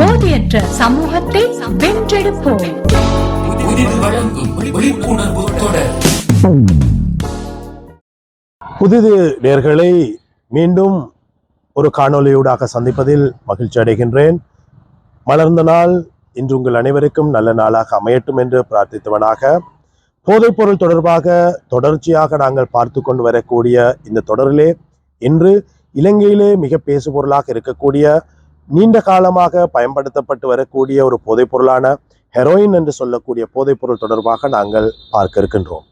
போதையற்ற சமூகத்தை வென்றெடுப்போம். புதிது நேர்களை மீண்டும் ஒரு காணொளியூடாக சந்திப்பதில் மகிழ்ச்சி அடைகின்றேன். மலர்ந்த நாள் இன்று உங்கள் அனைவருக்கும் நல்ல நாளாக அமையட்டும் என்று பிரார்த்தித்தவனாக போதைப்பொருள் தொடர்பாக தொடர்ச்சியாக நாங்கள் பார்த்து கொண்டு வரக்கூடிய இந்த தொடரிலே இன்று இலங்கையிலே மிக பேசுபொருளாக இருக்கக்கூடிய நீண்ட காலமாக பயன்படுத்தப்பட்டு வரக்கூடிய ஒரு போதைப்பொருளான ஹெரோயின் என்று சொல்லக்கூடிய போதைப்பொருள் தொடர்பாக நாங்கள் பார்க்க இருக்கின்றோம்.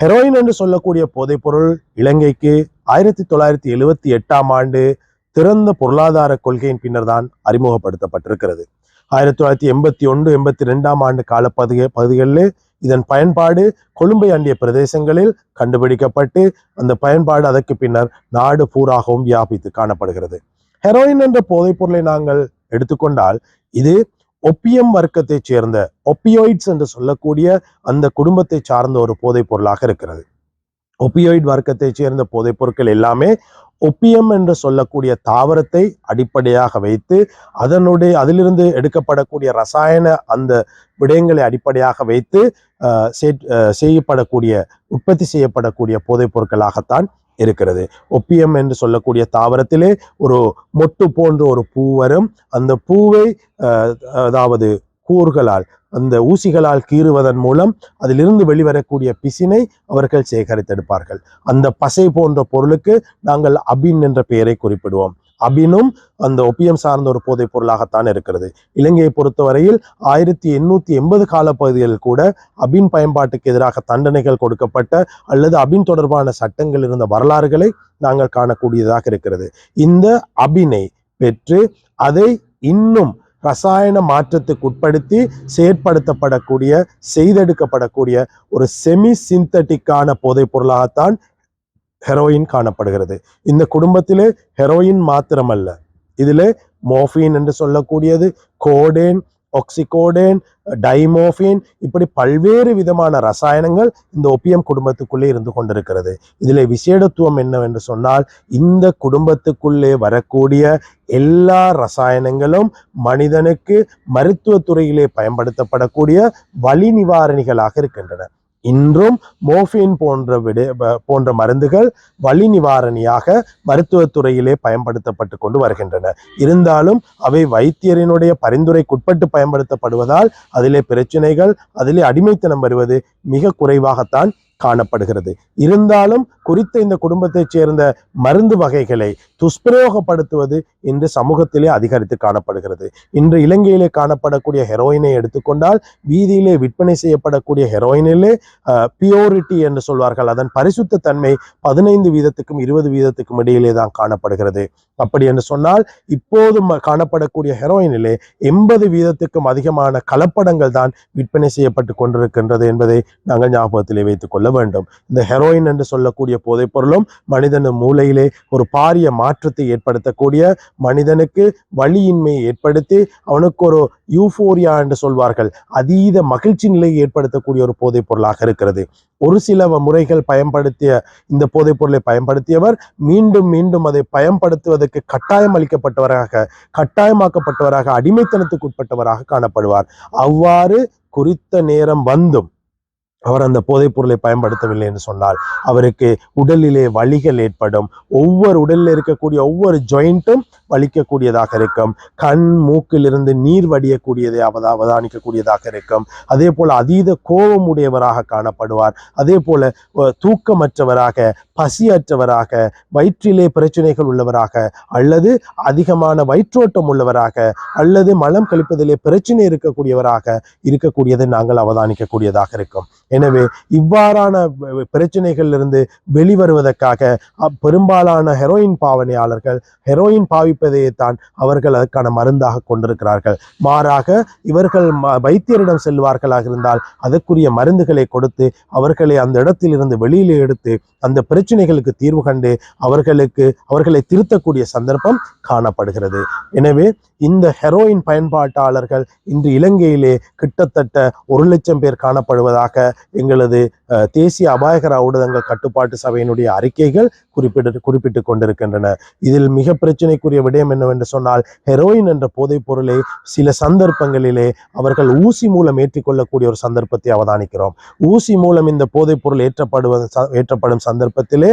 ஹெரோயின் என்று சொல்லக்கூடிய போதைப்பொருள் இலங்கைக்கு ஆயிரத்தி தொள்ளாயிரத்தி எழுவத்தி எட்டாம் ஆண்டு திறந்த பொருளாதார கொள்கையின் பின்னர் தான் அறிமுகப்படுத்தப்பட்டிருக்கிறது. ஆயிரத்தி தொள்ளாயிரத்தி எண்பத்தி ஒன்று எண்பத்தி ரெண்டாம் ஆண்டு கால பகுதி பகுதிகளில் இதன் பயன்பாடு கொழும்பை அண்டிய பிரதேசங்களில் கண்டுபிடிக்கப்பட்டு அந்த பயன்பாடு அதற்கு பின்னர் நாடு பூராகவும் வியாபித்து காணப்படுகிறது. ஹெரோயின் என்ற போதைப் பொருளை நாங்கள் எடுத்துக்கொண்டால் இது ஒப்பியம் வர்க்கத்தைச் சேர்ந்த ஒப்பியோய்ட்ஸ் என்று சொல்லக்கூடிய அந்த குடும்பத்தை சார்ந்த ஒரு போதைப் பொருளாக இருக்கிறது. ஒப்பியோய்ட் வர்க்கத்தைச் சேர்ந்த போதைப் பொருட்கள் எல்லாமே ஒப்பியம் என்று சொல்லக்கூடிய தாவரத்தை அடிப்படையாக வைத்து அதனுடைய அதிலிருந்து எடுக்கப்படக்கூடிய ரசாயன அந்த விடயங்களை அடிப்படையாக வைத்து ஆஹ், செய்யப்படக்கூடிய உற்பத்தி செய்யப்படக்கூடிய போதைப் பொருட்களாகத்தான் இருக்கிறது. ஒப்பியம் என்று சொல்லக்கூடிய தாவரத்திலே ஒரு மொட்டு போன்ற ஒரு பூ வரும். அந்த பூவை அதாவது கூர்களால் அந்த ஊசிகளால் கீறுவதன் மூலம் அதிலிருந்து வெளிவரக்கூடிய பிசினை அவர்கள் சேகரித்தெடுப்பார்கள். அந்த பசை போன்ற பொருளுக்கு நாங்கள் அபின் என்ற பெயரை குறிப்பிடுவோம். அபினும் அந்த ஒப்பியம் சார்ந்த ஒரு போதைப் பொருளாகத்தான் இருக்கிறது. இலங்கையை பொறுத்தவரையில் ஆயிரத்தி எண்ணூத்தி எண்பது காலப்பகுதியில் கூட அபின் பயன்பாட்டுக்கு எதிராக தண்டனைகள் கொடுக்கப்பட்ட அல்லது அபின் தொடர்பான சட்டங்கள் இருந்த வரலாறுகளை நாங்கள் காணக்கூடியதாக இருக்கிறது. இந்த அபினை பெற்று அதை இன்னும் ரசாயன மாற்றத்துக்கு உட்படுத்தி செயற்படுத்தப்படக்கூடிய செய்தெடுக்கப்படக்கூடிய ஒரு செமி சிந்தட்டிக்கான போதைப் பொருளாகத்தான் ஹெரோயின் காணப்படுகிறது. இந்த குடும்பத்திலே ஹெரோயின் மாத்திரமல்ல. இதிலே மோஃபின் என்று சொல்லக்கூடியது கோடேன் ஒக்சிகோடேன் டைமோஃபின் இப்படி பல்வேறு விதமான ரசாயனங்கள் இந்த ஒப்பியம் குடும்பத்துக்குள்ளே இருந்து கொண்டிருக்கிறது. இதில் விசேடத்துவம் என்னவென்று சொன்னால் இந்த குடும்பத்துக்குள்ளே வரக்கூடிய எல்லா ரசாயனங்களும் மனிதனுக்கு மருத்துவத்துறையிலே பயன்படுத்தப்படக்கூடிய வலி நிவாரணிகளாக இருக்கின்றன. இன்றும் மோஃபின் போன்ற விட போன்ற மருந்துகள் வலி நிவாரணியாக மருத்துவத்துறையிலே பயன்படுத்தப்பட்டு கொண்டு வருகின்றன. இருந்தாலும் அவை வைத்தியரினுடைய பரிந்துரைக்குட்பட்டு பயன்படுத்தப்படுவதால் அதிலே பிரச்சனைகள் அதிலே அடிமைத்தனம் வருவது மிக குறைவாகத்தான் காணப்படுகிறது. இருந்தாலும் குறித்த இந்த குடும்பத்தைச் சேர்ந்த மருந்து வகைகளை துஷ்பிரயோகப்படுத்துவது இன்று சமூகத்திலே அதிகரித்து காணப்படுகிறது. இன்று இலங்கையிலே காணப்படக்கூடிய ஹெரோயினை எடுத்துக்கொண்டால் வீதியிலே விற்பனை செய்யப்படக்கூடிய ஹெரோயினிலே பியோரிட்டி என்று சொல்வார்கள். அதன் பரிசுத்த தன்மை பதினைந்து வீதத்துக்கும் இருபது வீதத்துக்கும் இடையிலே தான் காணப்படுகிறது. அப்படி என்று சொன்னால் இப்போது காணப்படக்கூடிய ஹெரோயினிலே எண்பது வீதத்துக்கும் அதிகமான கலப்படங்கள் தான் விற்பனை செய்யப்பட்டு கொண்டிருக்கின்றது என்பதை நாங்கள் ஞாபகத்திலே வைத்துக் கொள்ள வேண்டும். இந்த ஹெரோயின் என்று சொல்லக்கூடிய போதைப் பொருளும் மனிதன மூளையிலே ஒரு பாரிய மாற்றத்தை ஏற்படுத்தக்கூடிய மனிதனுக்கு வழியின்மையை ஏற்படுத்தி அவனுக்கு ஒரு யூஃபோரியா என்று சொல்வார்கள். அதீத மகிழ்ச்சி நிலையை ஏற்படுத்தக்கூடிய ஒரு போதைப் பொருளாக இருக்கிறது. ஒரு சில முறைகள் பயன்படுத்திய இந்த போதைப் பொருளை பயன்படுத்தியவர் மீண்டும் மீண்டும் அதை பயன்படுத்துவதற்கு கட்டாயம் அளிக்கப்பட்டவராக கட்டாயமாக்கப்பட்டவராக அடிமைத்தனத்துக்கு உட்பட்டவராக காணப்படுவார். அவ்வாறு குறித்த நேரம் வந்தும் அவர் அந்த போதைப் பொருளை பயன்படுத்தவில்லை என்று சொன்னால் அவருக்கு உடலிலே வலிகள் ஏற்படும். ஒவ்வொரு உடலில் இருக்கக்கூடிய ஒவ்வொரு ஜாயிண்ட்டும் வலிக்கக்கூடியதாக இருக்கும். கண் மூக்கிலிருந்து நீர் வடியக்கூடியதை அவத அவதானிக்கக்கூடியதாக இருக்கும். அதே போல அதீத கோபம் உடையவராக காணப்படுவார். அதே போல தூக்கமற்றவராக பசியற்றவராக வயிற்றிலே பிரச்சனைகள் உள்ளவராக அல்லது அதிகமான வயிற்றோட்டம் உள்ளவராக அல்லது மலம் கழிப்பதிலே பிரச்சனை இருக்கக்கூடியவராக இருக்கக்கூடியதை நாங்கள் அவதானிக்கக்கூடியதாக இருக்கும். எனவே இவ்வாறான வ- பிரச்சனைகளிலிருந்து வெளிவருவதற்காக பெரும்பாலான ஹெரோயின் பாவனையாளர்கள் ஹெரோயின் பாவிப்பதையே தான் அவர்கள் அதற்கான மருந்தாக கொண்டிருக்கிறார்கள். மாறாக இவர்கள் ம- வைத்தியரிடம் செல்வார்களாக இருந்தால் அதற்குரிய மருந்துகளை கொடுத்து அவர்களை அந்த இடத்திலிருந்து வெளியிலே எடுத்து அந்த பிரச்சனை பிரச்சனைகளுக்கு தீர்வு கண்டு அவர்களுக்கு அவர்களை திருத்தக்கூடிய சந்தர்ப்பம் காணப்படுகிறது. எனவே இந்த ஹெரோயின் பயன்பாட்டாளர்கள் இன்று இலங்கையிலே கிட்டத்தட்ட ஒரு லட்சம் பேர் காணப்படுவதாக எங்களது தேசிய அபாயகர ஊடகங்கள் கட்டுப்பாட்டு சபையினுடைய அறிக்கைகள் குறிப்பிட்டு குறிப்பிட்டு கொண்டிருக்கின்றன. இதில் மிக பிரச்சனைக்குரிய விடயம் என்னவென்று சொன்னால் ஹெரோயின் என்ற போதைப் பொருளை சில சந்தர்ப்பங்களிலே அவர்கள் ஊசி மூலம் ஏற்றிக்கொள்ளக்கூடிய ஒரு சந்தர்ப்பத்தை அவதானிக்கிறோம். ஊசி மூலம் இந்த போதைப் பொருள் ஏற்றப்படுவது ஏற்றப்படும் சந்தர்ப்பத்திலே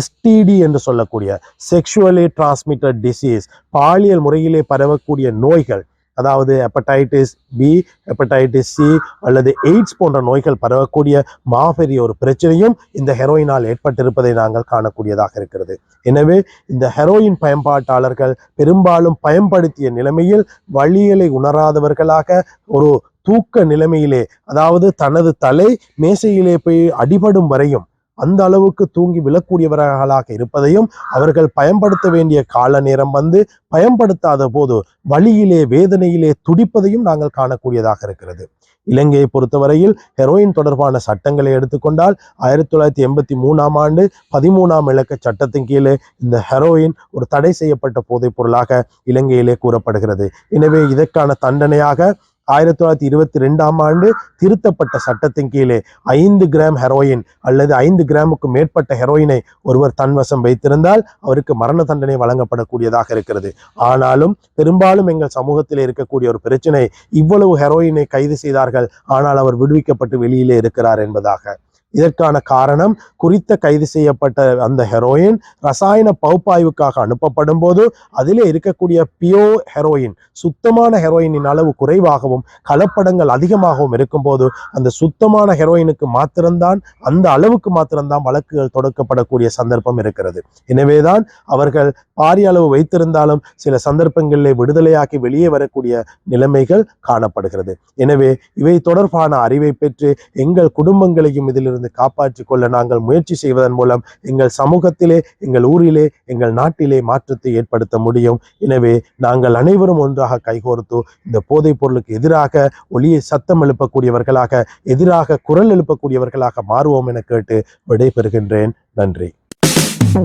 எஸ்டிடி என்று சொல்லக்கூடிய செக்ஷுவலி டிரான்ஸ்மிட்டட் டிசீஸ் பாலியல் முறையிலே பரவக்கூடிய நோய்கள் அதாவது ஹெப்படைட்டிஸ் பி ஹெப்படைட்டிஸ் சி அல்லது எய்ட்ஸ் போன்ற நோய்கள் பரவக்கூடிய மாபெரிய ஒரு பிரச்சனையும் இந்த ஹெரோயினால் ஏற்பட்டிருப்பதை நாங்கள் காணக்கூடியதாக இருக்கிறது. எனவே இந்த ஹெரோயின் பயன்பாட்டாளர்கள் பெரும்பாலும் பயன்படுத்திய நிலைமையில் வழிகளை உணராதவர்களாக ஒரு தூக்க நிலைமையிலே அதாவது தனது தலை மேசையிலே போய் அடிபடும் வரையும் அந்த அளவுக்கு தூங்கி விழக்கூடியவர்களாக இருப்பதையும் அவர்கள் பயன்படுத்த வேண்டிய கால நேரம் வந்து பயன்படுத்தாத போது வழியிலே வேதனையிலே துடிப்பதையும் நாங்கள் காணக்கூடியதாக இருக்கிறது. இலங்கையை பொறுத்தவரையில் ஹெரோயின் தொடர்பான சட்டங்களை எடுத்துக்கொண்டால் ஆயிரத்தி தொள்ளாயிரத்தி எண்பத்தி மூணாம் ஆண்டு பதிமூணாம் இலக்க சட்டத்தின் கீழே இந்த ஹெரோயின் ஒரு தடை செய்யப்பட்ட போதைப் பொருளாக இலங்கையிலே கூறப்படுகிறது. எனவே இதற்கான தண்டனையாக ஆயிரத்தி தொள்ளாயிரத்தி இருபத்தி ரெண்டாம் ஆண்டு திருத்தப்பட்ட சட்டத்தின் கீழே ஐந்து கிராம் ஹெரோயின் அல்லது ஐந்து கிராமுக்கு மேற்பட்ட ஹெரோயினை ஒருவர் தன்வசம் வைத்திருந்தால் அவருக்கு மரண தண்டனை வழங்கப்படக்கூடியதாக இருக்கிறது. ஆனாலும் பெரும்பாலும் எங்கள் சமூகத்தில் இருக்கக்கூடிய ஒரு பிரச்சனை இவ்வளவு ஹெரோயினை கைது செய்தார்கள் ஆனால் அவர் விடுவிக்கப்பட்டு வெளியிலே இருக்கிறார் என்பதாக. இதற்கான காரணம் குறித்த கைது செய்யப்பட்ட அந்த ஹெரோயின் ரசாயன பகுப்பாய்வுக்காக அனுப்பப்படும் போது அதிலே இருக்கக்கூடிய பியோ ஹெரோயின் சுத்தமான ஹெரோயினின் அளவு குறைவாகவும் கலப்படங்கள் அதிகமாகவும் இருக்கும்போது அந்த சுத்தமான ஹெரோயினுக்கு மாத்திரம்தான் அந்த அளவுக்கு மாத்திரம்தான் வழக்குகள் தொடுக்கப்படக்கூடிய சந்தர்ப்பம் இருக்கிறது. எனவேதான் அவர்கள் பாரிய அளவு வைத்திருந்தாலும் சில சந்தர்ப்பங்களிலே விடுதலையாக்கி வெளியே வரக்கூடிய நிலைமைகள் காணப்படுகிறது. எனவே இவை தொடர்பான அறிவை பெற்று எங்கள் குடும்பங்களையும் இதிலிருந்து காப்பாற்றிக் கொள்ள நாங்கள் முயற்சி செய்வதன் மூலம் எங்கள் சமூகத்திலே எங்கள் ஊரிலே எங்கள் நாட்டிலே மாற்றத்தை ஏற்படுத்த முடியும். எனவே நாங்கள் அனைவரும் ஒன்றாக கைகோர்த்து இந்த போதைப் பொருளுக்கு எதிராக ஒளியை சத்தம் எழுப்பக்கூடியவர்களாக எதிராக குரல் எழுப்பக்கூடியவர்களாக மாறுவோம் என கேட்டு விடைபெறுகின்றேன். நன்றி.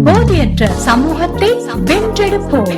போதையற்ற சமூகத்தை வென்றெடுப்போம்.